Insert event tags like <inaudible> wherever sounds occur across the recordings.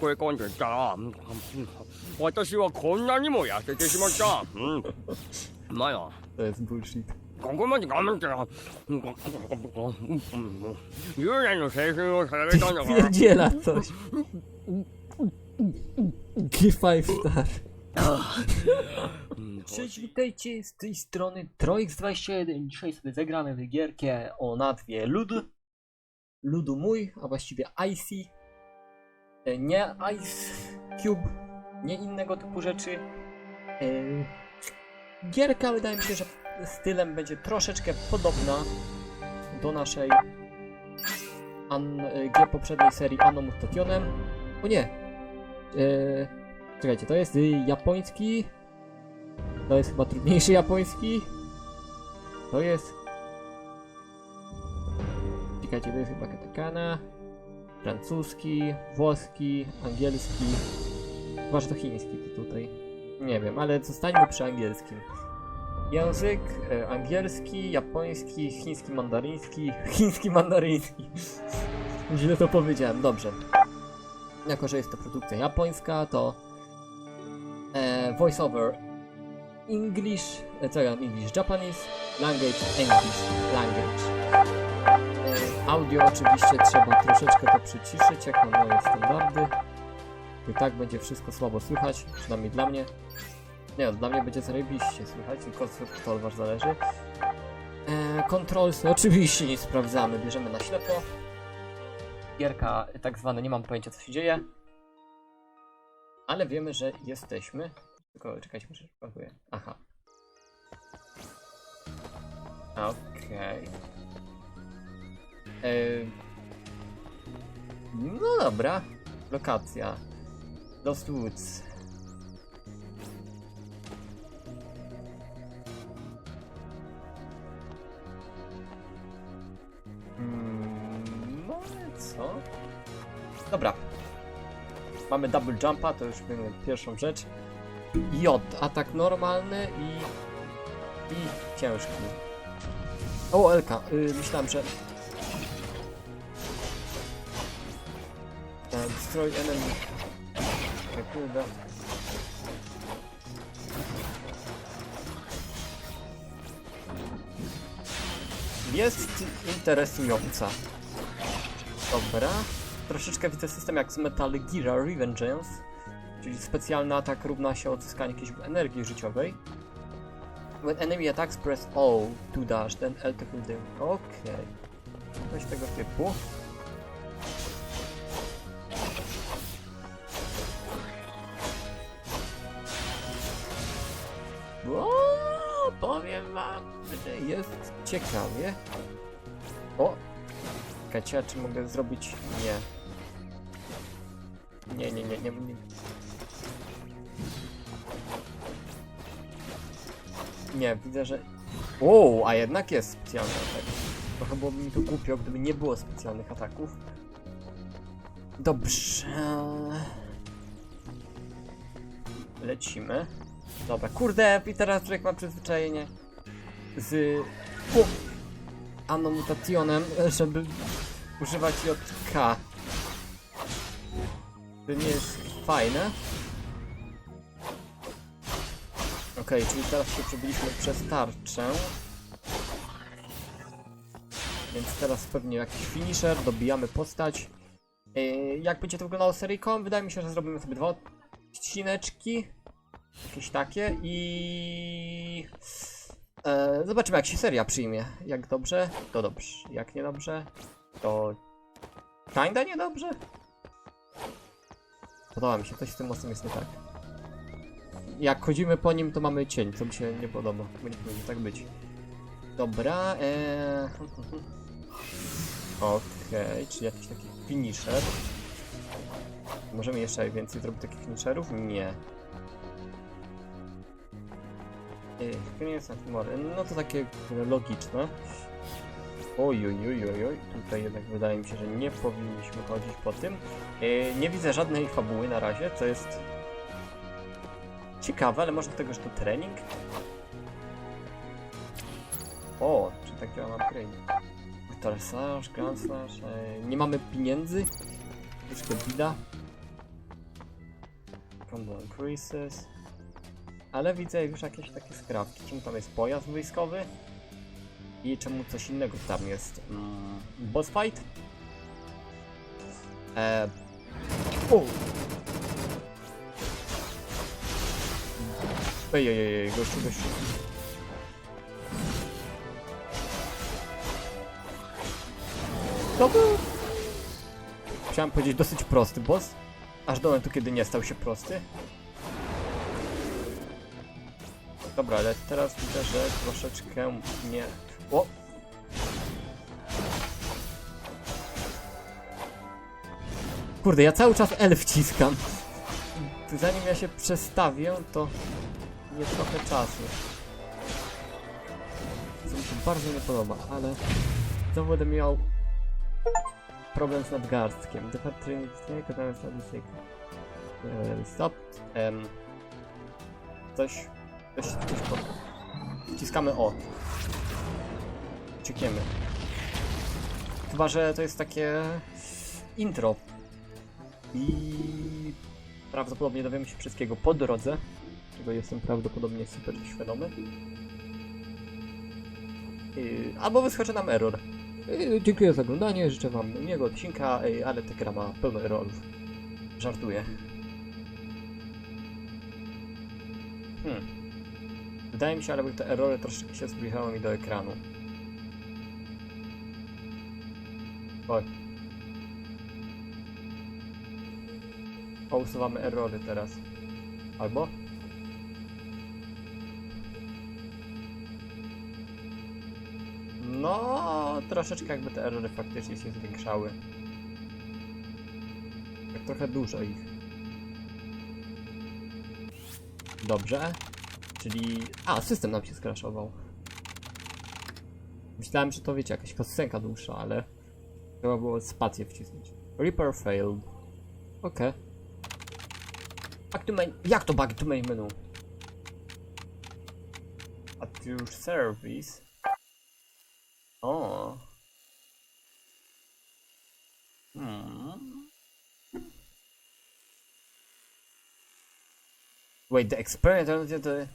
これ込んでさ私はこんなにも痩せてしまったうんうまいな.ここまで我慢してな10年の青春を捧げたんだから Pierdziela coś. G5 Star. Cześć, witajcie z tej strony Troix21. Dzisiaj sobie zagramy w gierkę o nazwie Lud. Ludu mój, a właściwie Icy. E, Nie Ice Cube, nie innego typu rzeczy. E, Gierka wydaje mi się, że stylem będzie troszeczkę podobna do naszej an, e, gier poprzedniej serii Anno Mutationem. O nie! Czekajcie, to jest japoński. To jest chyba trudniejszy japoński. To jest. Czekajcie, to jest chyba katakana. Francuski, włoski, angielski. Chyba, to chiński tutaj. Nie wiem, ale zostańmy przy angielskim. Język e, angielski, japoński, chiński mandaryński, <laughs> chiński mandaryński. <laughs> Źle to powiedziałem, dobrze. Jako, że jest to produkcja japońska, to e, voiceover English, e, co ja English Japanese, language English language. E, audio oczywiście trzeba troszeczkę to przyciszyć, jak na moje standardy. I tak będzie wszystko słabo słychać, przynajmniej dla mnie. Nie dla mnie będzie zarobiście słychać, tylko to od was zależy. E, controlsy oczywiście nie sprawdzamy, bierzemy na ślepo. Gierka tak zwane, nie mam pojęcia co się dzieje. Ale wiemy, że jesteśmy. Tylko czekajcie, muszę spakuję. Aha. Okej. E, No dobra. Lokacja. Lost Woods. Mm, No co? Dobra. Mamy double jumpa, to już mamy pierwszą rzecz. J, atak normalny i... i ciężki. O, Elka, y, myślałem, że... Destroy enemy. Kurde. Jest interesująca. Dobra. Troszeczkę widzę system jak z Metal Gear Revengeance, czyli specjalny atak równa się odzyskaniu jakiejś energii życiowej. When enemy attacks press O to dash, then L to. Okej. Coś tego typu. Jest ciekawie. O! Czekajcie, a czy mogę zrobić... Nie. Nie, nie, nie, nie, nie. Nie, widzę, że... O, a jednak jest specjalny atak. Trochę byłoby mi to głupio, gdyby nie było specjalnych ataków. Dobrze. Lecimy. Dobra, kurde, teraz człowiek ma przyzwyczajenie z... Anomutationem, żeby używać JK. To nie jest fajne. Okej, czyli teraz się przebiliśmy przez tarczę. Więc teraz pewnie jakiś finisher, dobijamy postać. Yy, jak będzie to wyglądało seryjką? Wydaje mi się, że zrobimy sobie dwa odcineczki. Jakieś takie i... E, zobaczymy jak się seria przyjmie. Jak dobrze, to dobrze. Jak niedobrze, to... Kinda niedobrze? Podoba mi się, coś z tym mostem jest nie tak. Jak chodzimy po nim, to mamy cień, co mi się nie podoba. Bo nie powinno tak być. Dobra, eee... <laughs> Okej, czyli jakiś taki finisher. Możemy jeszcze więcej zrobić takich finisherów? Nie. Ej, Koniec Antimony. No to takie logiczne. Oj, oj, oj, oj, oj. Tutaj jednak wydaje mi się, że nie powinniśmy chodzić po tym. E, nie widzę żadnej fabuły na razie, co jest ciekawe, ale może dlatego, że to trening? O, czy tak działa upgrade? Brutal Slash, Grand Slash. E, nie mamy pieniędzy. Troszkę bida. Combo increases. Ale widzę już jakieś takie skrawki. Czemu tam jest pojazd wojskowy? I czemu coś innego tam jest? Mm, boss fight? Eee... Ej, ej, ej, ej, gościu, gościu. To był... Chciałem powiedzieć dosyć prosty boss, aż do momentu, kiedy nie stał się prosty. Dobra, ale teraz widzę, że troszeczkę nie... O! Kurde, ja cały czas L wciskam. Zanim ja się przestawię, to nie trochę czasu. Co mi się bardzo nie podoba, ale znowu będę miał problem z nadgarstkiem. Jest mistake. Eee, Stop. Em, coś, Wciskamy O. Ciekniemy. Chyba, że to jest takie intro. I prawdopodobnie dowiemy się wszystkiego po drodze, czego jestem prawdopodobnie super świadomy. Albo wyskoczy nam error. Dziękuję za oglądanie, życzę wam miłego odcinka, ale ta gra ma pełno errorów. Żartuję. Hmm. Wydaje mi się, ale te errory troszeczkę się zbliżały mi do ekranu. Oj. O, usuwamy errory teraz. Albo? No, troszeczkę jakby te errory faktycznie się zwiększały. Tak trochę dużo ich. Dobrze. Czyli... A, system nam się skraszował. Myślałem, że to wiecie, jakaś kosenka dłuższa, ale... Trzeba było spację wcisnąć. Reaper failed. Okej. Back to main... Jak to back to main menu? At your service. O. Hmm. Wait, the experience, the, the...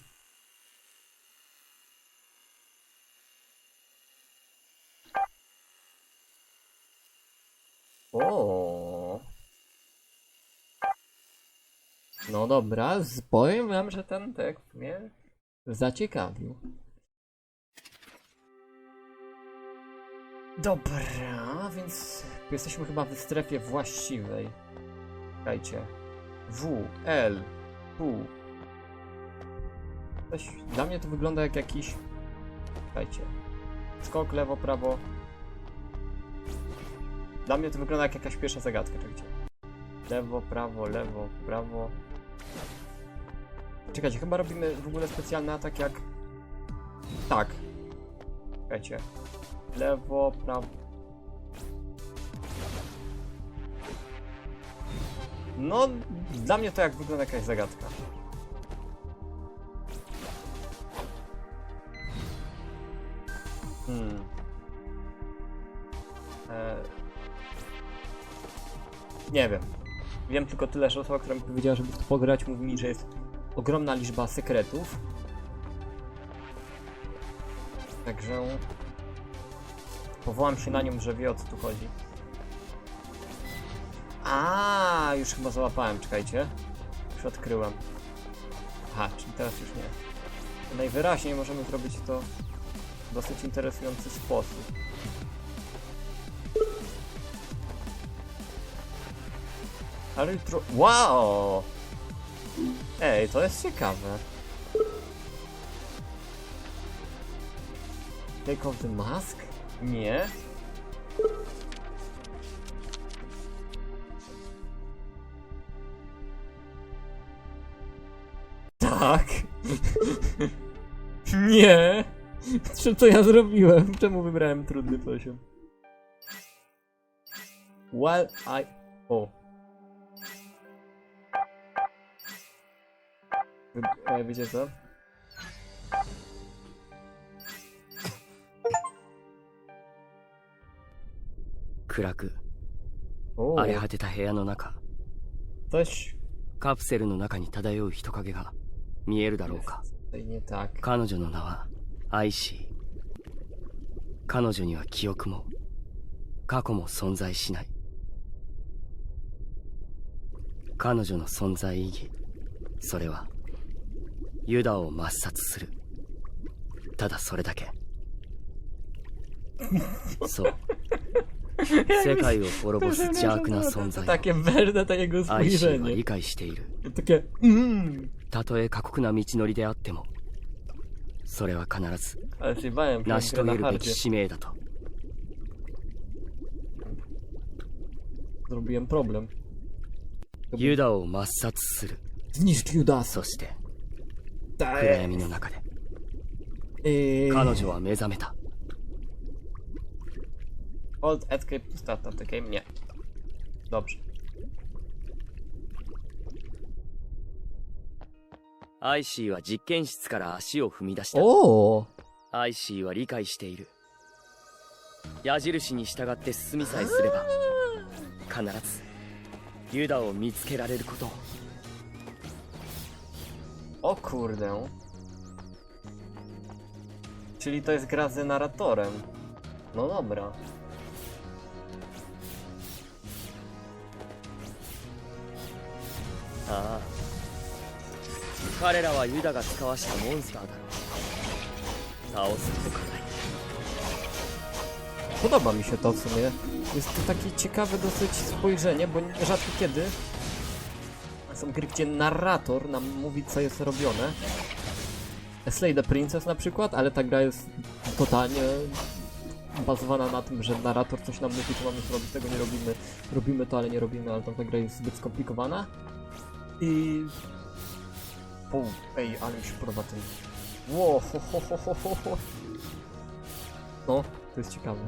O. No dobra, z- powiem wam, że ten tekst mnie zaciekawił. Dobra, więc jesteśmy chyba w strefie właściwej. Czekajcie. W, L, Q. Coś, dla mnie to wygląda jak jakiś... Czekajcie. Skok, lewo, prawo. Dla mnie to wygląda jak jakaś pierwsza zagadka, czekajcie. Lewo, prawo, lewo, prawo. Czekajcie, chyba robimy w ogóle specjalny atak jak... Tak. Czekajcie. Lewo, prawo. No, dla mnie to jak wygląda jakaś zagadka. Hmm. E... Nie wiem. Wiem tylko tyle, że osoba, która mi powiedziała, żeby to pograć, mówi mi, że jest ogromna liczba sekretów. Także powołam się na nią, że wie o co tu chodzi. A, już chyba załapałem, czekajcie. Już odkryłem. Aha, czyli teraz już nie. Najwyraźniej możemy zrobić to w dosyć interesujący sposób. Ale jutro... Wow! Ej, to jest ciekawe. Take off the mask? Nie. Tak. <laughs> Nie. Co- Co ja zrobiłem? Czemu wybrałem trudny poziom? While I... O. Wy... E, wiecie co? 暗く O. 荒れ果てた部屋の中。カプセルの中に漂う人影が見えるだろうか。Tak. 彼女の名はアイシー彼女には記憶も過去も存在しない。彼女の存在意義それはユダを抹殺する。ただそれだけ。そう。世界を滅ぼす邪悪な存在を。愛しは理解している。たとえ過酷な道のりであってもそれは必ず成し遂げるべき使命だと。ユダを抹殺する。そして暗.闇の中で Yy, 彼女は目覚めた Old Escape to Start of the Game? Nie. Dobrze. アイシーは実験室から足を踏み出した O! アイシーは理解している矢印に従って進みさえすれば必ずユダを見つけられることを O kurde. Czyli to jest gra z narratorem. No dobra. ああ彼らはユダが使わしたモンスターだろう倒す他ない Podoba mi się to w sumie. Jest to takie ciekawe dosyć spojrzenie, bo rzadko kiedy są gry, gdzie narrator nam mówi, co jest robione. Slay the Princess na przykład, ale ta gra jest totalnie bazowana na tym, że narrator coś nam mówi, co mamy zrobić, tego nie robimy. Robimy to, ale nie robimy, ale ta gra jest zbyt skomplikowana. I... O, ej, ale mi się podoba ten... Ło, ho, ho, ho, ho, ho, ho. No, to jest ciekawe.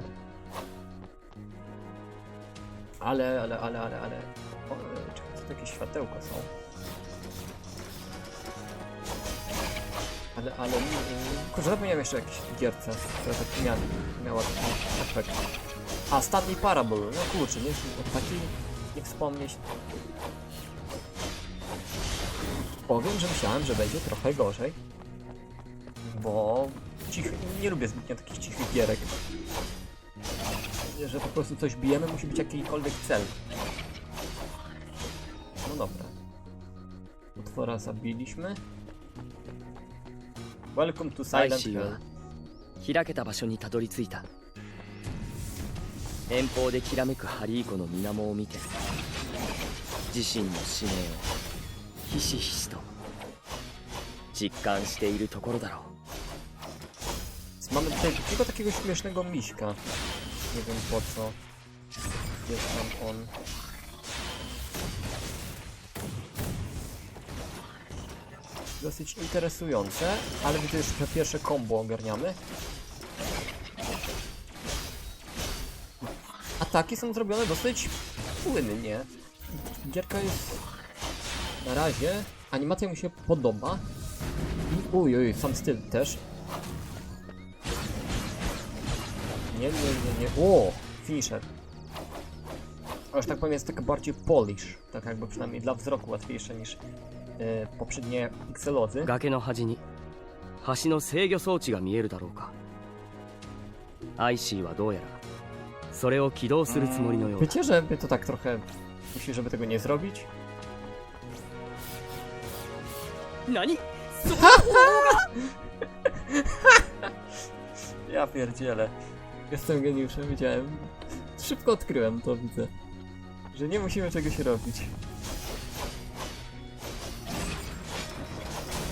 Ale, ale, ale, ale, ale... O, czekaj, co takie światełka są? Ale, ale... mm, Kurczę, zapomniałem jeszcze o jakiejś gierce, która tak miała, miała taki efekt. A, Stanley Parable, no kurczę, nie, o takiej nie wspomnieć. Powiem, że myślałem, że będzie trochę gorzej. Bo cichy, nie lubię zbytnio takich cichych gierek. Że po prostu coś bijemy, musi być jakikolwiek cel. Dobra. Utwora zabiliśmy. Welcome to アイ Silent シーは Hill. 開けた場所にたどり着いた遠方できらめくハリー湖の水面を見て自身の使命をひしひしと実感しているところだろう Mamy tutaj tylko takiego śmiesznego miśka. Nie wiem po co. Jest tam on. Dosyć interesujące, ale widzę już, pierwsze combo ogarniamy. Ataki są zrobione dosyć płynnie. Gierka jest na razie. Animacja mi się podoba. I uj, sam styl też. Nie, nie, nie, nie. O! Finisher. A już tak powiem, jest taka bardziej polish. Tak jakby przynajmniej dla wzroku łatwiejsze niż e, poprzednie pixelozy. 崖の端に橋の制御装置が見えるだろうかアイシーはどうやらそれを起動するつもりのようだ Wiecie, że by to tak trochę musi, żeby tego nie zrobić? 何 <laughs> Ja pierdzielę. Jestem geniuszem, wiedziałem. Szybko odkryłem to, widzę. Że nie musimy czegoś robić.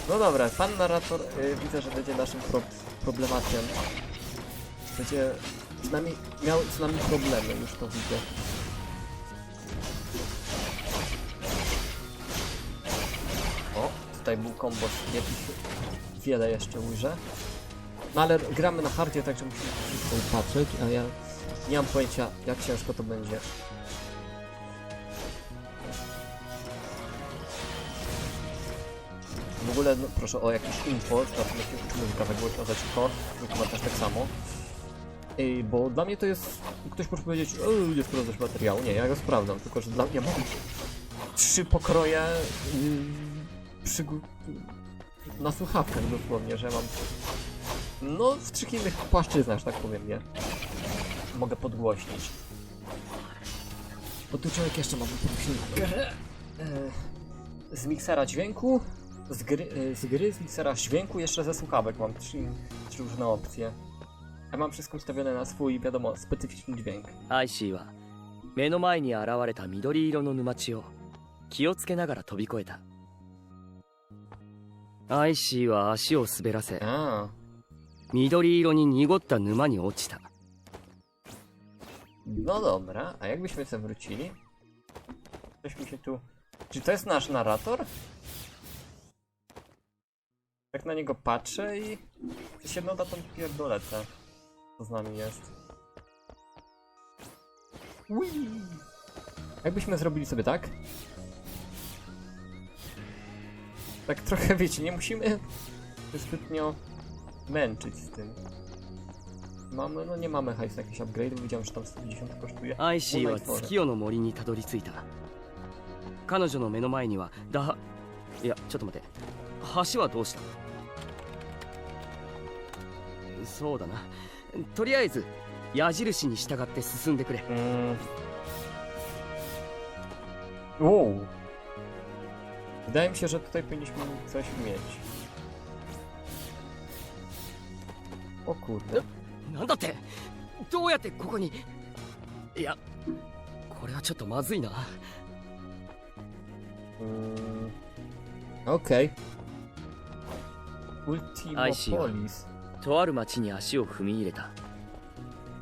No dobra, pan narrator y, widzę, że będzie naszym pro problematem. Będzie z nami, miał z nami problemy, już to widzę. O, tutaj był kombo jakichś wiele jeszcze ujrzę. No ale gramy na hardzie, także musimy wszystko a ja nie mam pojęcia jak ciężko to będzie. Ogóle no, proszę o jakieś info, czy we głośno za cicho, mój komentarz tak samo. Ej, bo dla mnie to jest, ktoś może powiedzieć, o, nie sprawdzasz materiału, nie, ja go sprawdzam, tylko że dla mnie mam trzy pokroje yy, przygu... na słuchawkach dosłownie, że mam no w trzech innych płaszczyznach, że tak powiem, nie? Mogę podgłośnić. Człowiek jeszcze ma podgłośnić. E, z miksera dźwięku, z gry, e, z gry, z miksera dźwięku, jeszcze ze słuchawek mam trzy, trzy różne opcje. Ja mam wszystko ustawione na swój, wiadomo, specyficzny dźwięk.アイシーは目の前に現れた緑色の沼地を気をつけながら飛び越えたアイシーは足を滑らせ A, 緑色に濁った沼に落ちた no dobra, a jakbyśmy sobie wrócili? Coś mi się tu... Czy to jest nasz narrator? Tak na niego patrzę i... To się no da tą pierdoletę. Co z nami jest. Ui. Jakbyśmy zrobili sobie tak? Tak trochę, <laughs> wiecie, nie musimy się zbytnio męczyć z tym. Mamy, no nie mamy hajsu na jakiś upgrade, widziałem, że tam 150 kosztuje. アイシーは Moonlight Forest 月夜の森にたどり着いた彼女の目の前にはダいやちょっと待って橋はどうした そうだなとりあえず矢印に従って進んでくれ Mm. Wow. Wydaje mi się, że tutaj powinniśmy coś mieć. O kurde. なんだってどうやってここにいやこれはちょっとまずいな Mm. Okej. You. Ultimopolis. とある町に足を踏み入れた。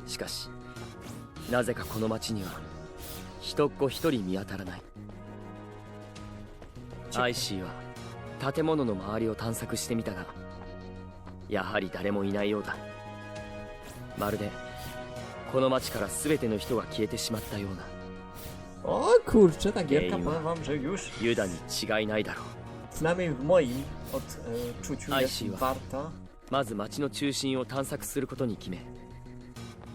しかしなぜかこの町には人っ子一人見当たらない。アイシーは建物の周りを探索してみたがやはり誰もいないようだ。まるでこの町から全ての人が消えてしまったような。O kurczę, ta gierka, powiem wam, że już ユダに違いないだろう przynajmniej w moim odczuciu I jest see. warta. まず町の中心を探索することに決め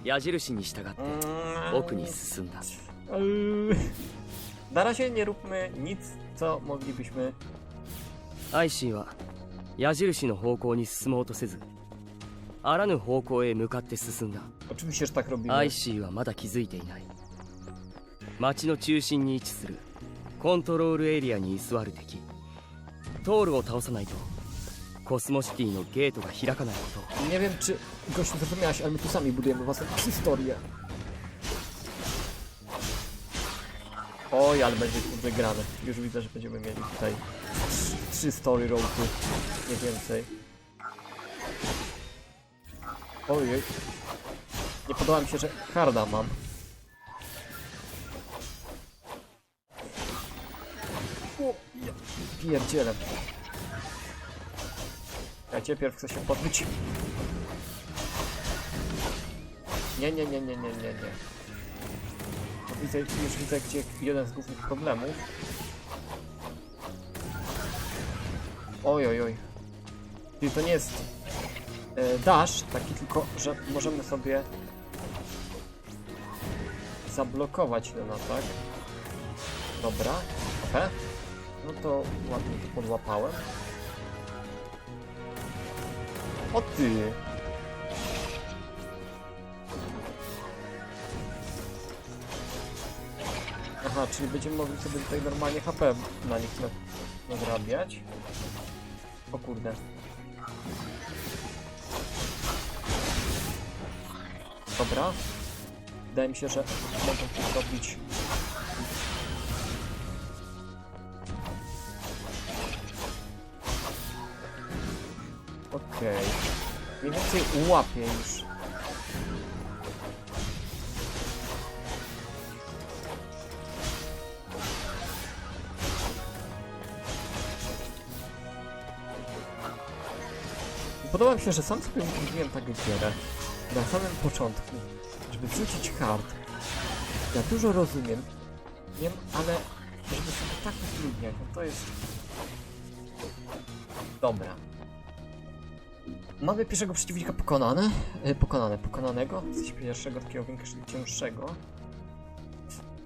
矢印に従って Mm. 奥に進んだ Na razie nie róbmy nic, co moglibyśmy. アイシーは矢印の方向に進もうとせずあらぬ方向へ向かって進んだ Oczywiście, że tak robimy. アイシーはまだ気づいていない町の中心に位置するコントロールエリアに居座る敵トールを倒さないと コスモシティのゲートが開かないことを Nie wiem, czy gościu zrozumiałaś, ale my tu sami budujemy własną historię. Oj, ale będzie kurde grane. Już widzę, że będziemy mieli tutaj trzy- trzy story roady, nie więcej. Ojej. Nie podoba mi się, że harda mam. O, ja pierdzielę. Cię pierw chcę się podbyć. Nie, nie, nie, nie, nie, nie, nie. Widzę, już widzę, gdzie jeden z głównych problemów. Oj, oj, oj. Czyli to nie jest e, dash, taki tylko, że możemy sobie zablokować ten atak. Dobra, okej. No to ładnie to podłapałem. O ty! Aha, czyli będziemy mogli sobie tutaj normalnie HP na nich na- nadrabiać. O kurde. Dobra. Wydaje mi się, że mogę tu zrobić Okej. Mniej więcej łapię już. Podoba mi się, że sam sobie mówiłem tak gierę na samym początku, żeby wrzucić hard. Ja dużo rozumiem, wiem, ale żeby sobie tak utrudniać, no to jest... Dobra. Mamy pierwszego przeciwnika pokonane, e, pokonane, pokonanego, coś pierwszego, takiego większego, cięższego.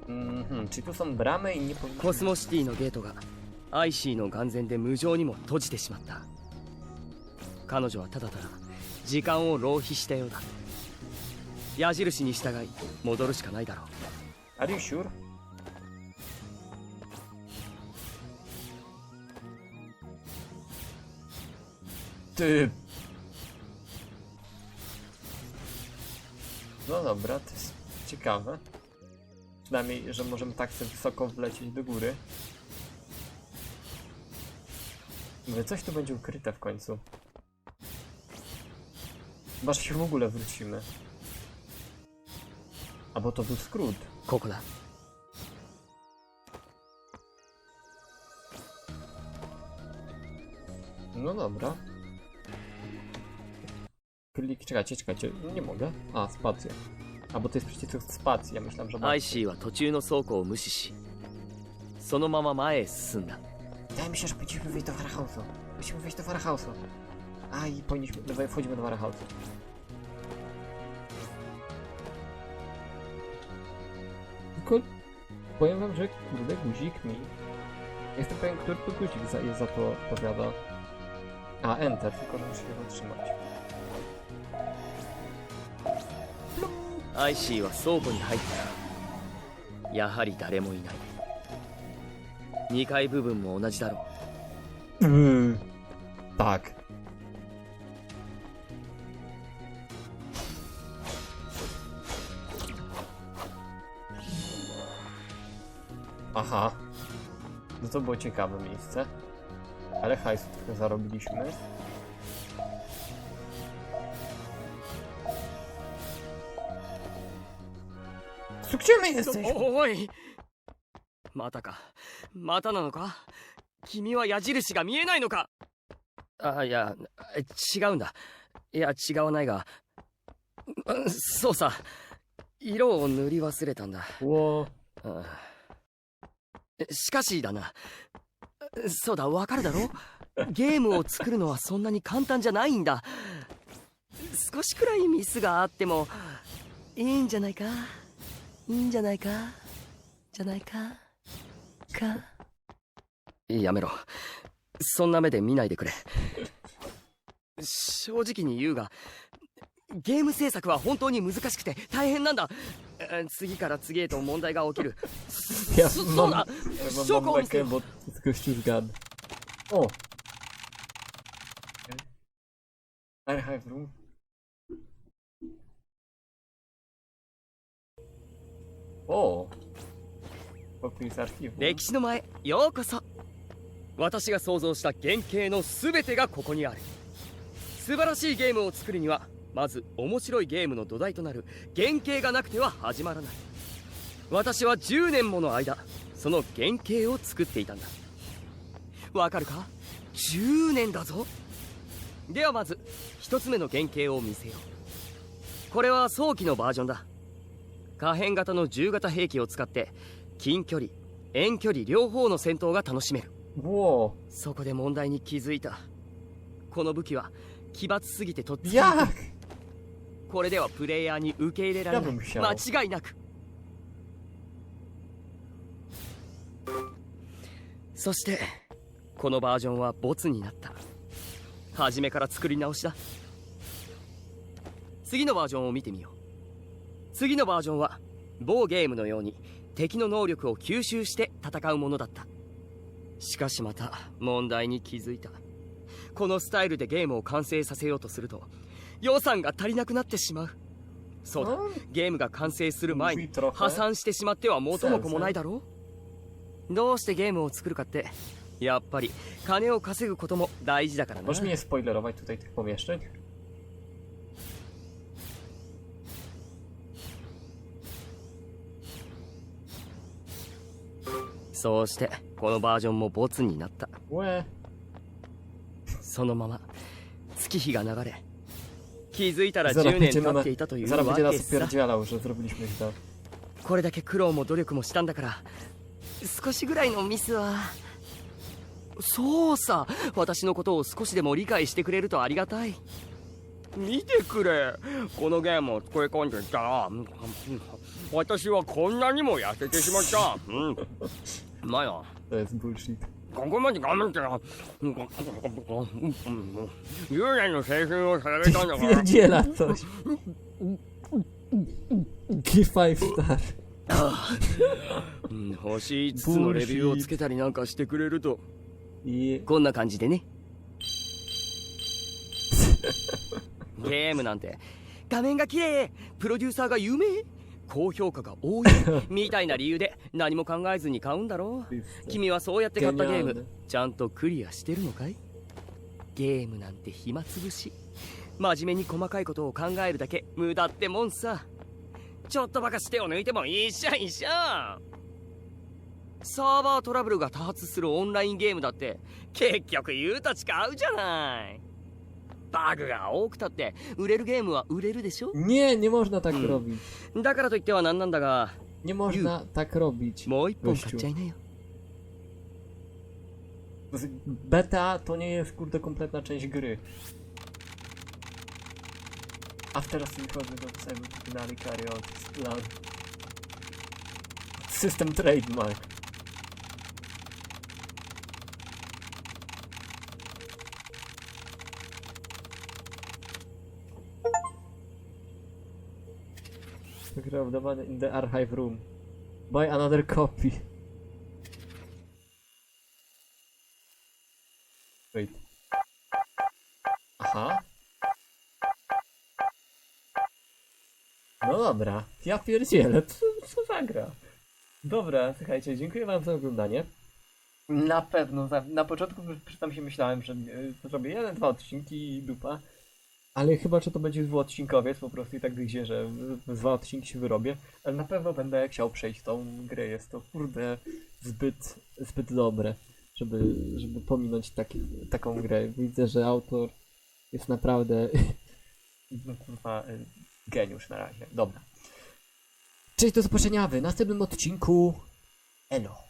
Mhm, czyli tu są bramy i nie powinniśmy... コスモシティのゲートがアイシーの眼前で無情にも閉じてしまった彼女はただただ時間を浪費したようだ矢印に従い戻るしかないだろう Are you sure? Ty. No dobra, to jest ciekawe. Przynajmniej, że możemy tak sobie wysoko wlecieć do góry. Mówię, coś tu będzie ukryte w końcu. Chyba, że się w ogóle wrócimy. Albo to był skrót. ここだ No dobra. Klik, czekajcie, czekajcie, nie mogę. A, spacja. A, bo to jest przycisk spacji, ja myślałem, że... アイシーは途中の倉庫を無視しそのまま前へ進んだ Wydaje mi się, że powinniśmy wejść do Warhouse'u. Musimy wejść do Warhouse'u. A, i powinniśmy... Dawaj, wchodzimy do Warhouse'u. Tylko... Powiem wam, że kurde, guzik mi... Jestem pewien, który to guzik za, jest za to odpowiada. A, Enter, tylko że muszę się zatrzymać. アイシーは倉庫に入ったがやはり誰もいない2階部分も同じだろう Mm. Tak. Aha. No to było ciekawe miejsce. Ale hajsu trochę zarobiliśmy. Jesteśmy? おおい。またか。またなのか？君は矢印が見えないのか？あいや違うんだ。いや違わないが。うんそうさ。色を塗り忘れたんだ.うん。しかしだな。そうだわかるだろ？ゲームを作るのはそんなに簡単じゃないんだ。少しくらいミスがあってもいいんじゃないか？いいんじゃないか？じゃないか？か？やめろ。そんな目で見ないでくれ。正直に言うがゲーム制作は本当に難しくて大変なんだ。え次から次へと問題が起きる。Ja そそう mam, だ mam, 証 mam 拠を見せ bekę, よ bo archiwum. 歴史の前ようこそ。私が想像した原型の全てがここにある。素晴らしいゲームを作るにはまず面白いゲームの土台となる。原型がなくては始まらない。私は10年もの間その原型を作っていたんだ。わかるか？10年だぞ。ではまず一つ目の原型を見せよう。これは早期のバージョンだ。可変型の10型兵器を使って近距離遠距離両方の戦闘が楽しめる!そこで問題に気づいた。この武器は奇抜すぎてとっつき?これではプレイヤーに受け入れられない.間違いなく。そしてこのバージョンはボツになった。初めから作り直しだ次のバージョンを見てみよう次のバージョンは某ゲームのように敵の能力を吸収して戦うものだった。しかしまた問題に気づいた。このスタイルでゲームを完成させようとすると予算が足りなくなってしまう。そうだ。ゲームが完成する前に.破産してしまっては元も子もないだろう。どうしてゲームを作るかってやっぱり金を稼ぐことも大事だからな。Możesz mi nie spoilerować tutaj tych pomieszczeń? そうしてこのバージョンもボツになった!そのまま月日が流れ気づいたら Zaraz 10年経っていたというわけさ.これだけ苦労も努力もしたんだから少しぐらいのミスはそうさ私のことを少しでも理解してくれるとありがたい。見てくれ。このゲームを作り込んでいたら私はこんなにも痩せてしまった。うんまあや To jest bullshit. ここまで頑張ってな10年の青春を捧げたんだから coś. G5 star. うん星5つのレビューをつけたりなんかしてくれるとこんな感じでねゲームなんて画面が綺麗プロデューサーが有名高評価が多い。<laughs> みたいな理由で何も考えずに買うんだろう。君はそうやって買ったゲー.ムちゃんとクリアしてるのかい？ゲームなんて暇つぶし。真面目に細かいことを考えるだけ無駄ってもんさ。ちょっとばかし手を抜いても一緒一緒サーバートラブルが多発するオンラインゲームだって結局言うたち買うじゃない バグが多くたって売れるゲームは売れるでしょ Nie, nie można tak Mm. robić. だからといっては何なんだが Nie można tak robić. もう一本買っちゃいなよ Z- Beta to nie jest kurde kompletna część gry. After synchronny do celu finale carry out plan. Trademark. Wygraudowany in the archive room. Buy another copy. Wait. Aha. No dobra, ja pierdzielę, co, co za gra? Dobra, słuchajcie, dziękuję wam za oglądanie. Na pewno, na początku tam się myślałem, że e, zrobię jeden, dwa odcinki i dupa. Ale chyba, że to będzie dwuodcinkowiec po prostu i tak wyjdzie, że dwa odcinki się wyrobię. Ale na pewno będę chciał przejść tą grę, jest to kurde zbyt, zbyt dobre żeby, żeby pominąć taki, taką grę. Widzę, że autor jest naprawdę <laughs> no kurwa y, geniusz na razie. Dobra. Cześć, do zobaczenia w następnym odcinku. Elo.